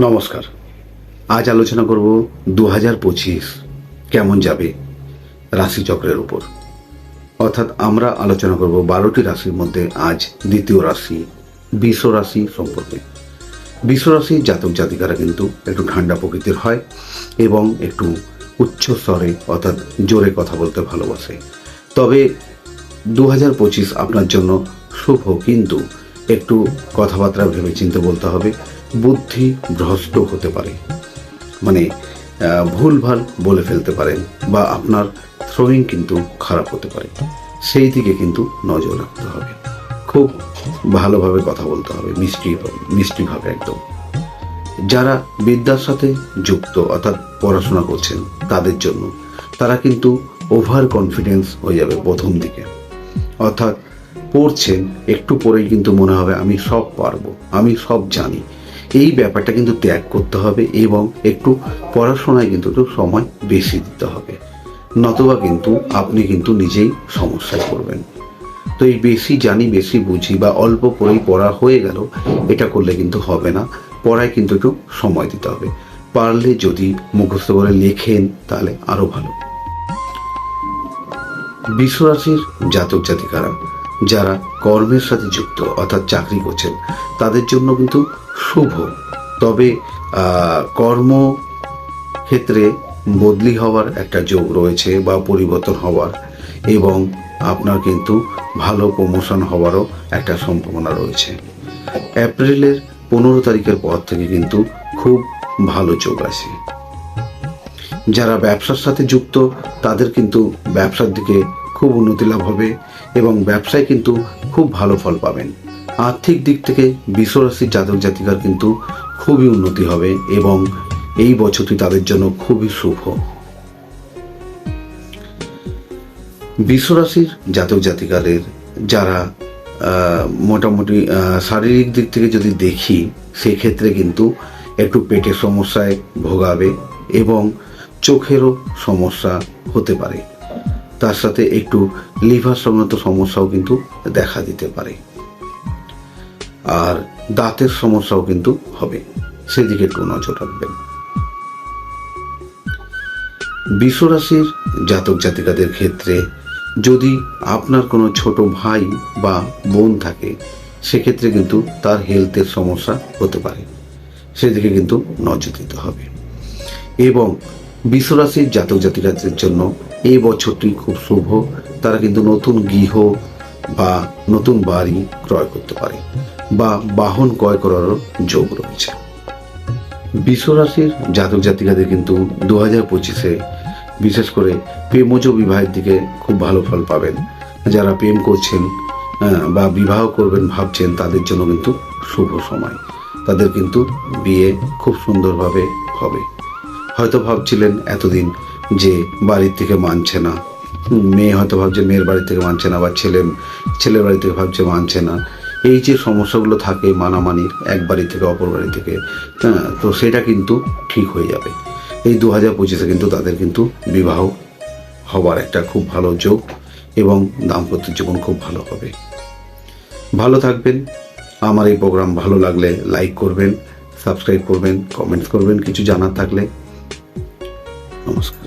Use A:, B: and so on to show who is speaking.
A: নমস্কার। আজ আলোচনা করব দু হাজার পঁচিশ কেমন যাবে রাশিচক্রের উপর। অর্থাৎ আমরা আলোচনা করব বারোটি রাশির মধ্যে আজ দ্বিতীয় রাশি বিশ্ব রাশি সম্পর্কে। বিশ্ব রাশির জাতক জাতিকারা কিন্তু একটু ঠান্ডা প্রকৃতির হয় এবং একটু উচ্চ স্বরে অর্থাৎ জোরে কথা বলতে ভালোবাসে। তবে দু হাজার পঁচিশ আপনার জন্য শুভ, কিন্তু একটু কথাবার্তা ভেবে চিন্তে বলতে হবে। বুদ্ধি ভ্রষ্ট হতে পারে। মানে ভুলভাল বলে ফেলতে পারেন বা আপনার থ্রোয়িং কিন্তু খারাপ হতে পারে। সেই দিকে কিন্তু নজর রাখতে হবে। খুব ভালোভাবে কথা বলতে হবে, মিষ্টি, মিষ্টিভাবে একদম। যারা বিদ্যার সাথে যুক্ত অর্থাৎ পড়াশোনা করছেন তাদের জন্য, তারা কিন্তু ওভার কনফিডেন্স হয়ে যাবে প্রথম দিকে। অর্থাৎ পড়ছেন, একটু পরেই কিন্তু মনে হবে, আমি সব পারব, আমি সব জানি। এই ব্যাপারটা কিন্তু ত্যাগ করতে হবে এবং একটু পড়াশোনায় কিন্তু একটু সময় বেশি দিতে হবে। নতুবা কিন্তু আপনি কিন্তু নিজেই সমস্যায় পড়বেন। তো এই বেশি জানি, বেশি বুঝি বা অল্প পড়েই পড়া হয়ে গেল, এটা করলে কিন্তু হবে না। পড়ায় কিন্তু একটু সময় দিতে হবে। পারলে যদি মুখস্থ করে লেখেন, তাহলে আরও ভালো। বিশ্বরাশির জাতক জাতিকারা যারা কর্মের সাথে যুক্ত, অর্থাৎ চাকরি করছেন, তাদের জন্য কিন্তু শুভ। তবে কর্ম ক্ষেত্রে বদলি হওয়ার একটা যোগ রয়েছে বা পরিবর্তন হওয়ার, এবং আপনার কিন্তু ভালো প্রমোশন হওয়ারও একটা সম্ভাবনা রয়েছে। এপ্রিলের পনেরো তারিখের পর থেকে কিন্তু খুব ভালো যোগ আছে যারা ব্যবসার সাথে যুক্ত, তাদের কিন্তু ব্যবসার দিকে খুব উন্নতি লাভ হবে। এবং ব্যবসায় কিন্তু খুব ভালো ফল পাবেন। আর্থিক দিক থেকে বিশ্বরাশির জাতক জাতিকার কিন্তু খুবই উন্নতি হবে এবং এই বছরটি তাদের জন্য খুবই শুভ। বিশ্বরাশির জাতক জাতিকাদের যারা মোটামুটি শারীরিক দিক থেকে যদি দেখি, সেক্ষেত্রে কিন্তু একটু পেটের সমস্যায় ভোগাবে এবং চোখেরও সমস্যা হতে পারে। তার সাথে একটু লিভার সংক্রান্ত সমস্যাও কিন্তু দেখা দিতে পারে। আর দাঁতের সমস্যাও কিন্তু হবে। সেদিকে একটু নজর রাখবেন। বিশ্বরাশির জাতক জাতিকাদের ক্ষেত্রে যদি আপনার কোনো ছোট ভাই বা বোন থাকে, সেক্ষেত্রে কিন্তু তার হেলথের সমস্যা হতে পারে। সেদিকে কিন্তু নজর দিতে হবে। এবং বিশ্বরাশির জাতক জাতিকাদের জন্য এই বছরটি খুব শুভ। তারা কিন্তু নতুন গৃহ বা নতুন বাড়ি ক্রয় করতে পারে বা বাহন ক্রয় করারও যোগ রয়েছে। বিশ্বরাশির জাতক জাতিকাদের কিন্তু দু হাজার পঁচিশে বিশেষ করে প্রেমজ বিবাহের দিকে খুব ভালো ফল পাবেন। যারা প্রেম করছেন বা বিবাহ করবেন ভাবছেন, তাদের জন্য কিন্তু শুভ সময়। তাদের কিন্তু বিয়ে খুব সুন্দরভাবে হবে। হয়তো ভাবছিলেন এতদিন যে বাড়ির থেকে মানছে না। মেয়ে হয়তো ভাবছে মেয়ের বাড়ি থেকে মানছে না বা ছেলে, ছেলের বাড়ি থেকে ভাবছে মানছে না। এই যে সমস্যাগুলো থাকে মানামানির এক বাড়ি থেকে অপর বাড়ি থেকে হ্যাঁ তো সেটা কিন্তু ঠিক হয়ে যাবে। এই দু হাজার পঁচিশে কিন্তু তাদের কিন্তু বিবাহ হবার একটা খুব ভালো যোগ এবং দাম্পত্য জীবন খুব ভালো হবে। ভালো থাকবেন। আমার এই প্রোগ্রাম ভালো লাগলে লাইক করবেন, সাবস্ক্রাইব করবেন, কমেন্টস করবেন, কিছু জানার থাকলে নমস্কার